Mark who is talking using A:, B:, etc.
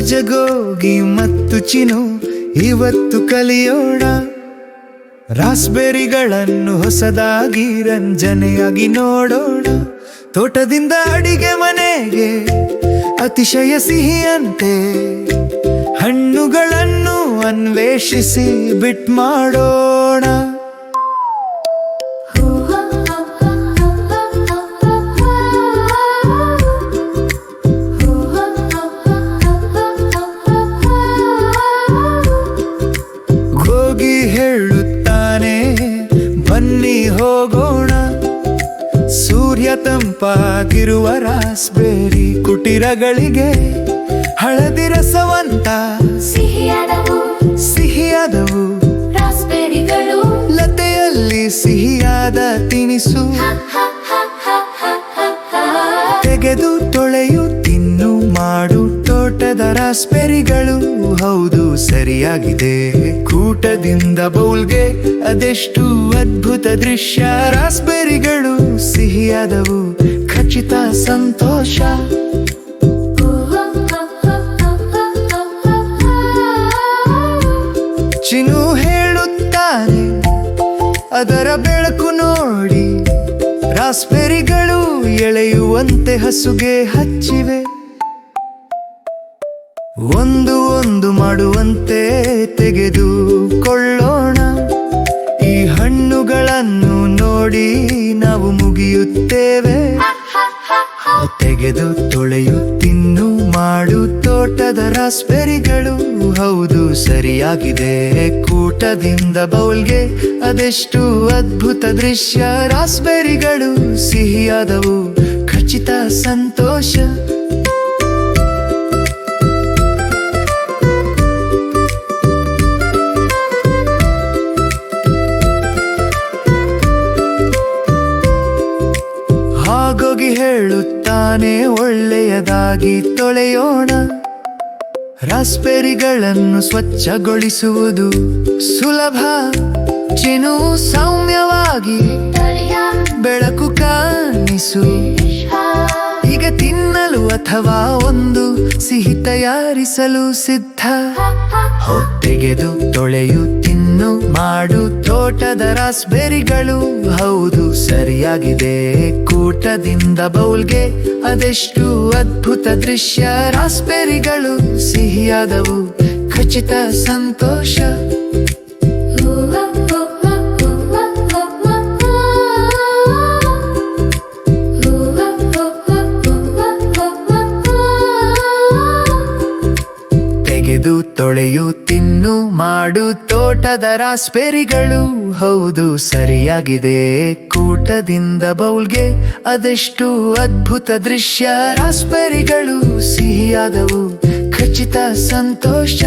A: ಜಗೋಗಿ ಮತ್ತು ಚಿನು, ಇವತ್ತು ಕಲಿಯೋಣ. ರಾಸ್ಬೆರಿಗಳನ್ನು ಹೊಸದಾಗಿ ರಂಜನೆಯಾಗಿ ನೋಡೋಣ. ತೋಟದಿಂದ ಅಡಿಗೆ ಮನೆಗೆ ಅತಿಶಯ ಸಿಹಿಯಂತೆ. ಹಣ್ಣುಗಳನ್ನು ಅನ್ವೇಷಿಸಿ ಬಿಟ್ ಮಾಡೋಣ. ತಂಪಾಗಿರುವ ರಾಸ್ಬೇರಿ ಕುಟಿರಗಳಿಗೆ ಹಳದಿ ರಸವಂತ
B: ಸಿಹಿಯಾದವು.
A: ಸಿಹಿಯಾದವು.
B: ರಾಸ್ಬೆರಿಗಳು.
A: ಲತೆಯಲ್ಲಿ ಸಿಹಿಯಾದ ತಿನಿಸು. ತೋಟದ ಸ್ಪೆರಿಗಳು. ಹೌದು, ಸರಿಯಾಗಿದೆ. ಕೂಟದಿಂದ ಬೌಲ್ಗೆ ಅದೆಷ್ಟು ಅದ್ಭುತ ದೃಶ್ಯ. ರಾಸ್ಬೆರಿಗಳು ಸಿಹಿಯಾದವು, ಖಚಿತ ಸಂತೋಷ. ಚಿನು ಹೇಳುತ್ತಾನೆ ಅದರ ಬೆಳಕು ನೋಡಿ. ರಾಸ್ಬೆರಿಗಳು ಎಳೆಯುವಂತೆ ಹಸುಗೆ ಹಚ್ಚಿವೆ. ಒಂದು ಒಂದು ಮಾಡುವಂತೆ ತೆಗೆದುಕೊಳ್ಳೋಣ. ಈ ಹಣ್ಣುಗಳನ್ನು ನೋಡಿ ನಾವು ಮುಗಿಯುತ್ತೇವೆ. ತೆಗೆದು ತೊಳೆಯು, ತಿನ್ನು, ಮಾಡು, ತೋಟದ ರಾಸ್ಬೆರಿಗಳು. ಹೌದು, ಸರಿಯಾಗಿದೆ ಕೂಟದಿಂದ ಬೌಲ್ಗೆ. ಅದೆಷ್ಟು ಅದ್ಭುತ ದೃಶ್ಯ, ರಾಸ್ಬೆರಿಗಳು ಸಿಹಿಯಾದವು, ಖಚಿತ ಸಂತೋಷ. ಹೇಳುತ್ತಾನೆ ಒಳ್ಳೆಯದಾಗಿ ತೊಳೆಯೋಣ. ರಾಸ್ಬೆರಿಗಳನ್ನು ಸ್ವಚ್ಛಗೊಳಿಸುವುದು ಸುಲಭ. ಚಿನು ಸೌಮ್ಯವಾಗಿ ಬೆಳಕು ಕಾಣಿಸು. ಈಗ ತಿನ್ನಲು ಅಥವಾ ಒಂದು ಸಿಹಿ ತಯಾರಿಸಲು ಸಿದ್ಧ. ತೆಗೆದು ತೊಳೆಯು, ತಿನ್ನು, ಮಾಡು ತೋಟದ ರಾಸ್ಬೆರಿಗಳು. ಹೌದು, ಸರಿಯಾಗಿದೆ. ಕೂಟದಿಂದ ಬೌಲ್ಗೆ ಅದೆಷ್ಟು ಅದ್ಭುತ ದೃಶ್ಯ. ರಾಸ್ಬೆರಿಗಳು ಸಿಹಿಯಾದವು, ಖಚಿತ ಸಂತೋಷ. ತೊಳೆಯು, ತಿನ್ನು, ಮಾಡು ತೋಟದ ರಾಸ್ಬೆರಿಗಳು. ಹೌದು ಸರಿಯಾಗಿದೆ. ಕೂಟದಿಂದ ಬೌಲ್ಗೆ ಅದೆಷ್ಟು ಅದ್ಭುತ ದೃಶ್ಯ. ರಾಸ್ಬೆರಿಗಳು ಸಿಹಿಯಾದವು. ಖಚಿತ ಸಂತೋಷ.